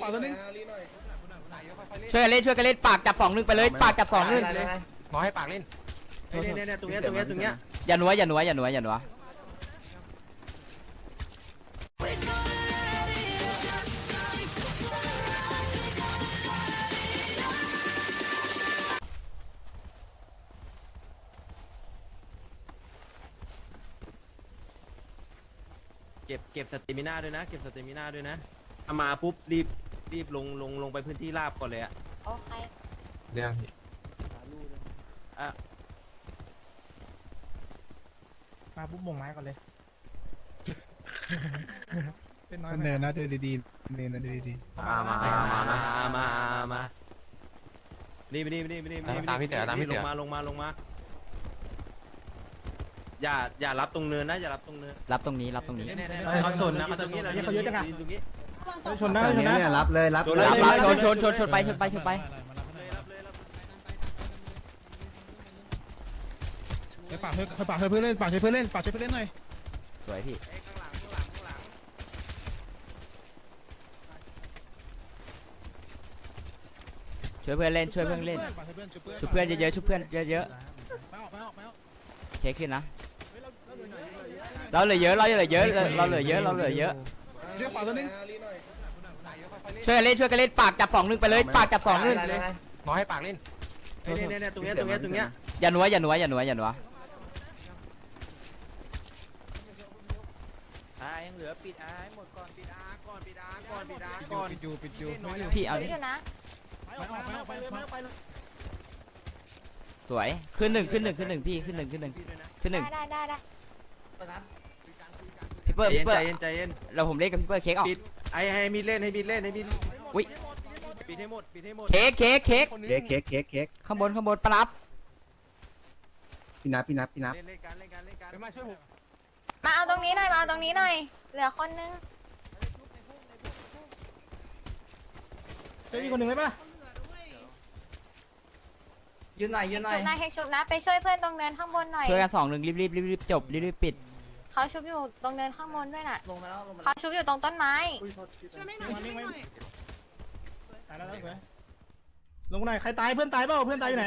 ขวาตัวนึงช่วยกันเล่นช่วยกันเล่นปากจับสองหนึ่งไปเลยปากจับสองหนึ่งขอให้ปากเล่นเนี่ยเนี่ยเนี่ยตรงเนี้ยตรงเนี้ยตรงเนี้ยอย่าหนัวอย่าหนัวอย่าหนัวอย่าหนัวเก็บเก็บสเตมิน่าด้วยนะ เก็บสเตมิน่าด้วยนะเอามาปุ๊บรีบ รีบลงลงลงไปพื้นที่ราบก่อนเลยอะโอเคเรื่องพี่อะมาปุ๊บมงไม้ก่อนเลย เป็นน้อยเนินนะเดินดีๆเนินนะเดินดีมามามามามามานี่มานี่มานี่มานี่มานี่ตามพี่เต๋อตามพี่ลเต๋องมาลงมาลงมา อย่าอย่ารับตรงเนินนะอย่ารับตรงเนินรับตรงนี้รับตรงนี้เนี่ยๆๆเขาชนนะเขาจะชนเขาเยอะจังอะตรงนี้ ชนได้ชนได้เนี่ยรับเลยรับโดนเลยรับรับชนชนชนชนไปชนไปชนไปรับเลยรับเลยไปปากเพื่อนปากเพื่อนเล่นปากช่วยเพื่อนเล่นปากช่วยเพื่อนเล่นหน่อยสวยพี่เอ้ยข้างหลังข้างหลังข้างหลังช่วยเพื่อนเล่นช่วยเพื่อนเล่นปากช่วยเพื่อนช่วยเพื่อนช่วยเพื่อนเยอะๆช่วยเพื่อนเยอะไปออกไปออกไปออกๆเช็คขึ้นนะเราเหลือเยอะเราเหลือเยอะเราเหลือเยอะเราเหลือเยอะ ช่วยขวาตัวนึงช่วยกันเล่นช่วยกันเล่นปากจับสองหนึ่งไปเลยปากจับสองหนึ่งขอให้ปากเล่นเอ้ยเนี่ยเนี่ยเนี่ยตรงเนี้ยตรงเนี้ยตรงเนี้ยอย่าหนัวอย่าหนัวอย่าหนัวอย่าหนัวอ่ายังเหลือปิดอาให้หมดก่อนปิดอาก่อนปิดอาก่อนปิดอาก่อนปิดอยู่ปิดอยู่พี่เอาชุดิบอยู่นะไปออกไปออกไปออกสวยขึ้นหนึ่งขึ้นหนึ่งขึ้นหนึ่งพี่ขึ้นหนึ่งขึ้นหนึ่งขึ้นหนึ่งได้ได้ได้ได้พี่ เปิ้ลใจเย็พี่นเปิ้ลใจเย็นใจเย็นเราผมเล่นกับพี่เปิ้ลเค้กออกปิดไอ้ให้มีดเล่นให้มีดเล่นให้มีดอุ๊ยปิดให้หมดปิดให้หมดเค้กเค้กเค้กเค้กเค้กเค้กเค้กข้างบนข้างบนปรับพี่นับพี่นับพี่นับเล่นเล่นกันเล่นกันเล่นกันไปมาช่วยผมมาเอาตรงนี้หน่อย มาเอาตรงนี้หน่อย เหลือคนนึงเจ้าอีกคนหนึ่งไหมป่ะยืนหน่อยยืนหน่อยชุบนะเฮกชุบนะ ไปช่วยเพื่อนตรงเนินข้างบนหน่อย ช่วยกันสองหนึ่งรีบรีบรีบรีบจบรีบรีบปิด เขาชุบอยู่ตรงเนินข้างบนด้วยน่ะเขาชุบอยู่ตรงต้นไม้ช่วยไม่หน่อยช่วยไม่หน่อยตายแล้วสวยลงหน่อยใครตายเพื่อนตายเปล่าเพื่อนตายอยู่ไหน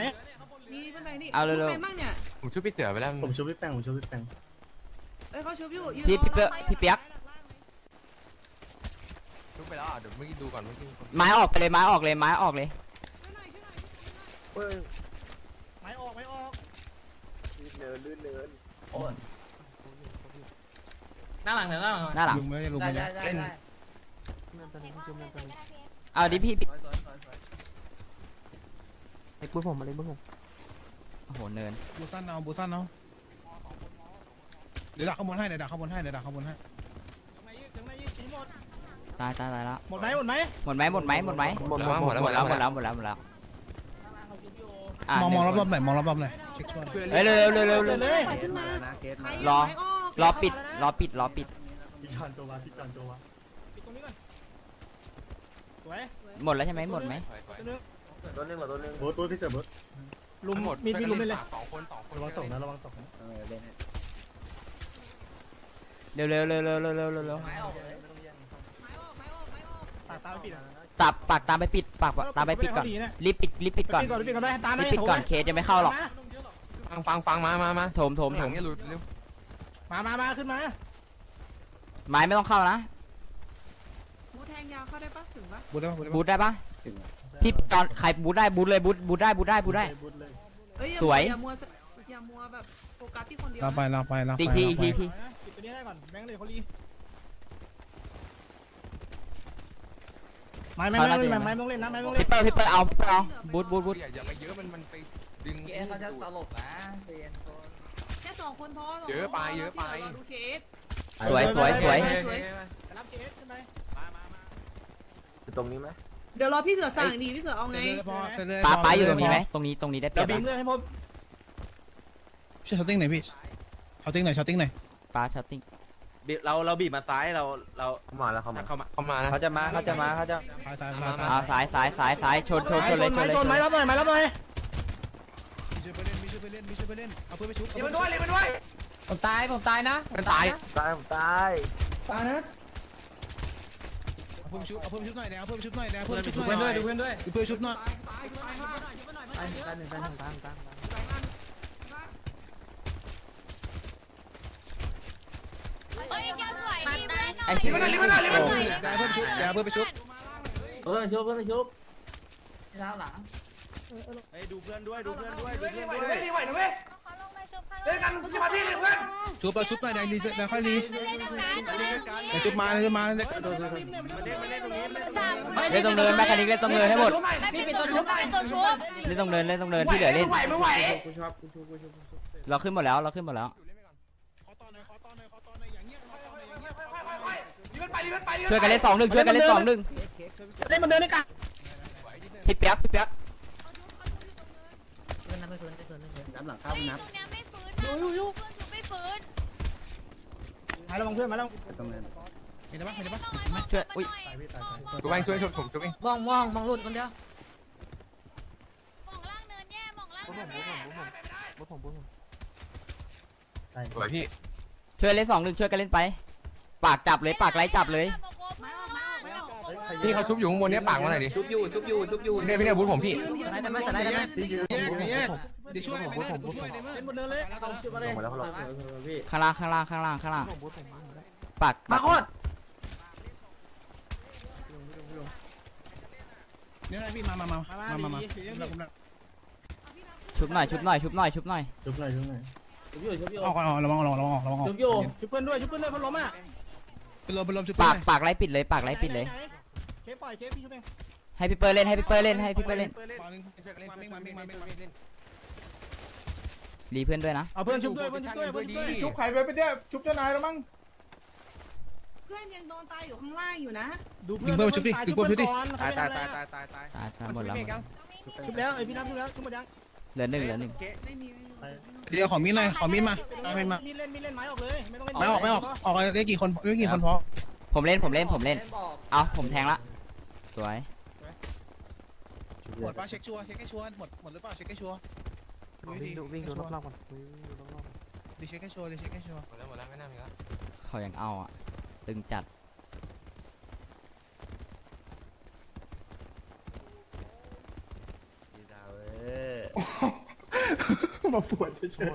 นี่บันไดนี่เอาเร็วๆ ชุบใครบ้างเนี่ยผมช่วยพี่เสือไปแล้วผมช่วยพี่แป้งผมช่วยพี่แป้งเอ้ยเขาชุบอยู่ยืนพี่รอพี่เปิ้ลพี่เปียกช่วยไปแล้วอะเดี๋ยวเมื่อกี้ดูก่อนเมื่อกี้ไม้ออกไปเลยไม้ออกเลยไม้ออกเลย ช่วยหน่อยช่วยหน่อยช่วยหน่อยไม้ออกไม้อ อกหน้าหลัง ลุงไม่ได้ลุงไม่ได้เล่นเอาดิพี่พี่ไอ้ปุ้ยผมมาเลยปุ้ยผมโอ้โหเนิน บูสั้นเอาบูสั้นเอาเดี๋ยวดักข้างบนให้เดี๋ยวดักข้างบนให้เดี๋ยวดักข้างบนให้ถึงไหนถึงไหนหมดตายตายตายแล้วหมดไหมหมดไหมหมดไหมหมดไหมหมดไหมหมดแล้วหมดแล้วหมดแล้วหมดแล้วหมดแล้วหมดแล้วอะมองมองหรนึ่อบๆหน่อยมองรอบๆหน่อยเช็คช่วยเฮ้ยเร็วเร็วเร็วเร็วเลยปล่อยขึ้นมานะเกตใครรอไม่ออก รอปิดรอปิดรอปิด พี่จอนตัววะพี่จอนตัววะปิดตรงนี้ก่อนสวยหมดแล้วใช่ไหมหมดไหมสวยสวยตัวนึงโบ๊ทโบ๊ทพี่เสือโบ๊ทลุมทั้งหมดมีดมีดลุมได้เลยสองคนสองคนระวังตกนะระวังตกนะเร็วเร็วเร็วเร็วเร็วเร็วเร็วเร็วไม่ออกไม่ออกไม่ออกปากตาไม่ปิดอะตับปากตามไปปิดปากตามไปปิดก่อนรีบปิดรีบปิดก่อนปิดก่อนปิดก่อนได้ตารีบปิดก่อนเคสยังไม่เข้าหรอกฟังฟังฟังมามามาโถมโถมหโถลังมอย่าหลุดเร็ว มามามาขึ้นมา ไม้ไม่ต้องเข้านะบูแทงยาวเข้าได้ปะถึงปะบูทได้ปะบูทได้บูปะทได้ปะพี่ตอนใครบูทได้บูทเลยบูทบูทได้บูทได้บูทได้เอ้ยอาสวย อย่ามัวอย่ามัวแบบโฟกัสที่คนเดียวเราไปเราไปเราไปตีทีอีกทีอีกทีปิดตัวนี้ได้ก่อนแบงค์เลยเขาลีไม่ไม่ไม่ไม่ไม่ต้องเล่นนะไม่ต้องเล่พี่นเปิ้ลพี่เปิ้ลเอาพี่เปิ้ลเอาบูทบูทบูทอย่าอย่าไปเยอะมันมันไปดึงเขาจะตลกนะแค่ สองคนพอสงเยอะไปคนพเยอะไปที่หลืรดูเคสสวยสวยสวยสวยรับเกสขึ้นไปมามามาเดี๋ยวรอพี่เสือสั่งดีพี่เสือเอาไงปลาปลาอยู่ตรงนี้ไหมตรงนี้ตรงนี้ได้เปรีเรายบบิงนะเลือดให้พบช่วยชาติ้งหน่อยพี่ชาติ้งหน่อยชาติ้งหน่อยปลาช็อตติ้งบีบเราเราบีบมาซ้ายเราเรามาแล้วเขามาถ้าเข้ามาเข้ามานะ เขาจะมาเขาจะมาเขาจะซ้ายซ้ายมาซ้ายมาเอาสายสายสายสายชนชนชนเลยชนเลยชชนนไม้เลยรับหน่อยไม้รับหน่อยมี เล่นมีช่วเอล่นเอาเพื่อไปชุบรีบมาด้วยรีบมาด้วยผมตายผมตายนะผมตายตายผมตายตายนะเอาเพื่อชุบเอาเพื่อนไปชุบหน่อยนะเอาเพื่อนไปชุบหน่อยนะเพื่อนไปชุบหน่อยดูเพื่อนด้วยดูเพื่อนชุบหน่อยตายหนึ่งตายหนึ่งตายหนึ่งตายหนึ่งไอ้ที่มันอะไรมันอะไรมันอะไรเพื่อนไปชุบเพื่อนไปชุบเพื่อนไปชุบเพื่อนไปชุบเท้าหลัง ฮ้ยดูเพื่อนด้วยดูเพื่อนด้วยดูเพื่อนด้วยเขาลงมาชุบเขาลงมาชุบเขาลงมาชุบเอาชุบหน่อยแดงดีแดงค่อยดีเล่นด้วยกันเล่นด้วยกันแดงชุบมาแดงชุบมาแดงมาเล่นมาเล่นตรงนี้มาเล่นสามเล่นตรงเนินแมคคานิกเล่นตรงเนินให้หมดไม่เป็นตัวชุบไม่เป็นตัวชุบเล่นตรงเนินเล่นตรงเนินที่เหลือเล่นเราขึ้นหมดแล้วเราขึ้นหมดแล้วขอต่อหน่อยขอต่อหน่อยขอต่อหน่อยอย่างเงี้ยขอต่อหน่อยอย่างเงี้ยขอต่อหน่อยช่วยกันเล่นสองหนึ่งช่วยกันเล่นสองหนึ่งเล่นมันเดินในกลางพี่เปียกพี่เปียก เฮ้ยชุบเนี้ยไม่ฟื้น นะชุบไม่ฟื้นหายระวังเพื่อนมาแล้วเห็นไหมเห็นไหมช่วยอุ้ยช่วยเองช่วยช่วยผมช่วยเองมองล่างเนินแย่มองล่างเนินแย่สวยพี่ช่วยเล่นสองหนึ่งช่วยกันเล่นไป ปากจับเลยปากไล่จับเลย พี่เขาชุบอยู่ข้างบนเนี้ยปากมาหน่อยดิชุบอยู่ชุบอยู่ชุบอยู่เนี่ยพี่เนี่ยบูธผมพี่ได้ไหมได้ไหมได้ไหมเดี๋ยวช่วยไม่ได้เดี๋ยวช่วยได้ไหมเล่นบนเนินเลยชุบมาเลยข้างล่างข้างล่างข้างล่างข้างล่างปากมาโคตรเนี่ยพี่มามามามามามาชุบหน่อยชุบหน่อยชุบหน่อยชุบหน่อยชุบหน่อยชุบหน่อยชุบอยู่ชุบอยู่ออกก่อนออกระวังระวังระวังออกระวังออกชุบอยู่ชุบเพื่อนด้วยชุบเพื่อนด้วยพัดลมอะเป็นลมเป็นลมชุบปากปากไล่ปิดเลยปากไล่ปิดเลย เคปล่อยเคพี่ชุบเองให้พี่เปอร์เล่นให้พี่เปอร์เล่นให้พี่เปอร์เล่นปากนึงมาเม่งมาเม่งมาเม่งมาเม่งรีเพื่อนด้วยนะเอาเพื่อนชุบด้วยเพื่อนชุบด้วยเพื่อนชุบด้วยชุบใครไปไปเนี่ยชุบเจ้านายแล้วมั้งเพื่อนยังโดนตายอยู่ข้างล่างอยู่นะ ดูเพื่อนก่อนตายตายตายตายตายตายตายตายหมดแล้วหมดแล้วชุบแล้วไอพี่นับชุบแล้วชุบหมดยังเหลือหนึ่งเหลือหนึ่งไม่มีเดี๋ยวขอมีดหน่อยขอมีดมาเอามีดมามีเล่นมีเล่นไม้ออกเลยไม่ต้องเล่นไม่ออกไม่ออกออกได้กี่คนไม่กี่คนพอผมเล่นผมเล่นผมเล่นเอาผมแทงละส วยหมดป่ะเช็คชัวร์เช็คให้ชัวร์หมดหมดหรือเปล่าเช็คให้ชัวร์ดูดีวิ่งดูรอบๆก่อนดีเช็คให้ชัวร์ดีเช็คให้ชัวร์หมดแล้วหมดแล้วไม่น่ามีแล้วเขายังเอาอะ ตึงจัดมาปวดเฉย